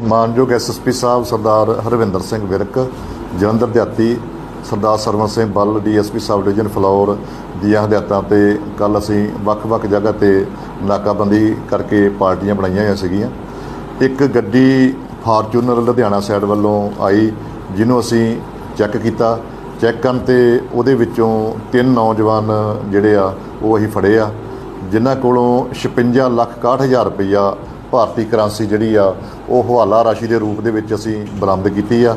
ਮਾਨਯੋਗ ਐਸਐਸਪੀ ਸਾਹਿਬ ਸਰਦਾਰ ਹਰਵਿੰਦਰ ਸਿੰਘ ਵਿਰਕ, ਜਲੰਧਰ ਦਿਹਾਤੀ Sardar Sarwan Singh Ball DSP sub division Phillaur ਦੀਆਂ ਹਦਾਇਤਾਂ ਤੇ ਕੱਲ ਅਸੀਂ ਵੱਖ-ਵੱਖ ਜਗ੍ਹਾ ਤੇ ਨਾਕਾਬੰਦੀ ਕਰਕੇ ਪਾਰਟੀਆਂ ਬਣਾਈਆਂ ਹੋਈਆਂ ਸੀਗੀਆਂ। ਇੱਕ ਗੱਡੀ ਫਾਰਚੂਨਰ ਲੁਧਿਆਣਾ ਸਾਈਡ ਵੱਲੋਂ ਆਈ, ਜਿਹਨੂੰ ਅਸੀਂ ਚੈੱਕ ਕੀਤਾ। ਚੈੱਕ ਕਰਨ ਤੇ ਉਹਦੇ ਵਿੱਚੋਂ ਤਿੰਨ ਨੌਜਵਾਨ ਜਿਹੜੇ ਆ, ਉਹ ਅਸੀਂ ਫੜੇ ਆ। ਜਿਨ੍ਹਾਂ ਕੋਲੋਂ 56 ਲੱਖ 61000 ਰੁਪਈਆ ਭਾਰਤੀ ਕਰੰਸੀ ਜਿਹੜੀ ਆ, ਉਹ ਹਵਾਲਾ ਰਾਸ਼ੀ ਦੇ ਰੂਪ ਦੇ ਵਿੱਚ ਅਸੀਂ ਬਰਾਮਦ ਕੀਤੀ ਆ।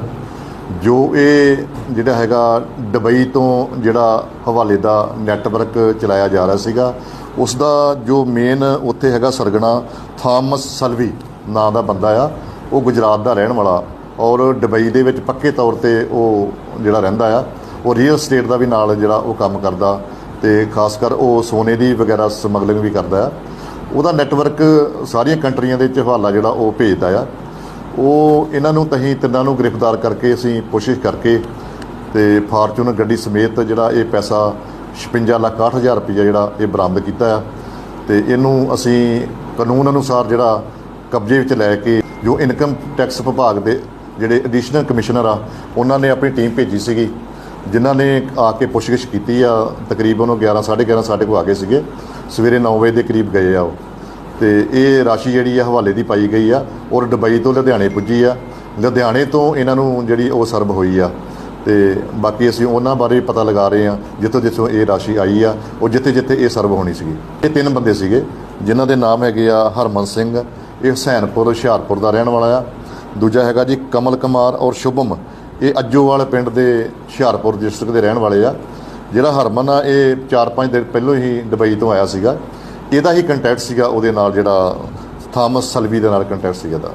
ਜੋ ਇਹ ਜਿਹੜਾ ਹੈਗਾ ਦੁਬਈ ਤੋਂ ਜਿਹੜਾ ਹਵਾਲੇ ਦਾ ਨੈਟਵਰਕ ਚਲਾਇਆ ਜਾ ਰਿਹਾ ਸੀਗਾ ਉਸ ਦਾ ਜੋ ਮੇਨ ਉੱਥੇ ਹੈਗਾ ਸਰਗਣਾ, ਥਾਮਸ ਸਲਵੀ ਨਾਂ ਦਾ ਬੰਦਾ ਆ, ਉਹ ਗੁਜਰਾਤ ਦਾ ਰਹਿਣ ਵਾਲਾ ਔਰ ਦੁਬਈ ਦੇ ਵਿੱਚ ਪੱਕੇ ਤੌਰ ਤੇ ਉਹ ਜਿਹੜਾ ਰਹਿੰਦਾ ਆ, ਉਹ ਰੀਅਲ ਸਟੇਟ ਦਾ ਵੀ ਨਾਲ ਜਿਹੜਾ ਉਹ ਕੰਮ ਕਰਦਾ ਤੇ ਖਾਸ ਕਰ ਉਹ ਸੋਨੇ ਦੀ ਵਗੈਰਾ ਸਮਗਲਿੰਗ ਵੀ ਕਰਦਾ ਆ। ਉਹਦਾ ਨੈਟਵਰਕ ਸਾਰੀਆਂ ਕੰਟਰੀਆਂ ਦੇ ਵਿੱਚ ਹਵਾਲਾ ਜਿਹੜਾ ਉਹ ਭੇਜਦਾ ਆ। ਉਹ ਇਹਨਾਂ ਨੂੰ ਤਹੀਂ ਤਿੰਨਾਂ ਨੂੰ ਗ੍ਰਿਫਤਾਰ ਕਰਕੇ ਅਸੀਂ ਕੋਸ਼ਿਸ਼ ਕਰਕੇ ਤੇ ਫਾਰਚੂਨਰ ਗੱਡੀ ਸਮੇਤ ਜਿਹੜਾ ਇਹ ਪੈਸਾ 56 ਲੱਖ 68000 ਰੁਪਈਆ ਜਿਹੜਾ ਇਹ ਬਰਾਮਦ ਕੀਤਾ ਆ। ਤੇ ਇਹਨੂੰ ਅਸੀਂ ਕਾਨੂੰਨ ਅਨੁਸਾਰ ਜਿਹੜਾ ਕਬਜ਼ੇ ਵਿੱਚ ਲੈ ਕੇ ਜੋ ਇਨਕਮ ਟੈਕਸ ਵਿਭਾਗ ਦੇ ਜਿਹੜੇ ਐਡੀਸ਼ਨਲ ਕਮਿਸ਼ਨਰ ਆ, ਉਹਨਾਂ ਨੇ ਆਪਣੀ ਟੀਮ ਭੇਜੀ ਸੀਗੀ, ਜਿਨ੍ਹਾਂ ਨੇ ਆ ਕੇ ਪੁੱਛਗਿੱਛ ਕੀਤੀ ਆ। ਤਕਰੀਬਨ ਉਹ 11 11:30 ਸਾਡੇ ਕੋਲ ਆ ਗਏ ਸੀਗੇ। ਸਵੇਰੇ 9 ਵਜੇ ਦੇ ਕਰੀਬ ਗਏ ਆ ਉਹ। ਤੇ ਇਹ ਰਾਸ਼ੀ ਜਿਹੜੀ ਆ ਹਵਾਲੇ ਦੀ ਪਾਈ ਗਈ ਆ ਔਰ ਦੁਬਈ ਤੋਂ ਲੁਧਿਆਣੇ ਪੁੱਜੀ ਆ। ਲੁਧਿਆਣੇ ਤੋਂ ਇਹਨਾਂ ਨੂੰ ਜਿਹੜੀ ਉਹ ਸਰਬ ਹੋਈ ਆ ਤੇ ਬਾਕੀ ਅਸੀਂ ਉਹਨਾਂ ਬਾਰੇ ਪਤਾ ਲਗਾ ਰਹੇ ਆ ਜਿੱਥੋਂ ਜਿੱਥੋਂ ਇਹ ਰਾਸ਼ੀ ਆਈ ਆ ਉਹ ਜਿੱਥੇ ਜਿੱਥੇ ਇਹ ਸਰਬ ਹੋਣੀ ਸੀਗੀ। ਇਹ ਤਿੰਨ ਬੰਦੇ ਸੀਗੇ, ਜਿਨ੍ਹਾਂ ਦੇ ਨਾਮ ਹੈਗੇ ਆ ਹਰਮਨ ਸਿੰਘ, ਇਹ ਹੁਸੈਨਪੁਰ, ਹੁਸ਼ਿਆਰਪੁਰ ਦਾ ਰਹਿਣ ਵਾਲਾ ਆ। ਦੂਜਾ ਹੈਗਾ ਜੀ ਕਮਲ ਕੁਮਾਰ ਔਰ ਸ਼ੁਭਮ, ਇਹ ਅੱਜੋਵਾਲ ਪਿੰਡ ਦੇ ਹੁਸ਼ਿਆਰਪੁਰ ਡਿਸਟ੍ਰਿਕਟ ਦੇ ਰਹਿਣ ਵਾਲੇ ਆ। ਜਿਹੜਾ ਹਰਮਨ ਆ, ਇਹ 4-5 ਦਿਨ ਪਹਿਲਾਂ ਹੀ ਦੁਬਈ ਤੋਂ ਆਇਆ ਸੀਗਾ। ਇਹਦਾ ਹੀ ਕੰਟੈਕਟ ਸੀਗਾ ਉਹਦੇ ਨਾਲ ਜਿਹੜਾ ਥਾਮਸ ਸਲਵੀ ਦੇ ਨਾਲ ਕੰਟੈਕਟ ਸੀਗਾ ਦਾ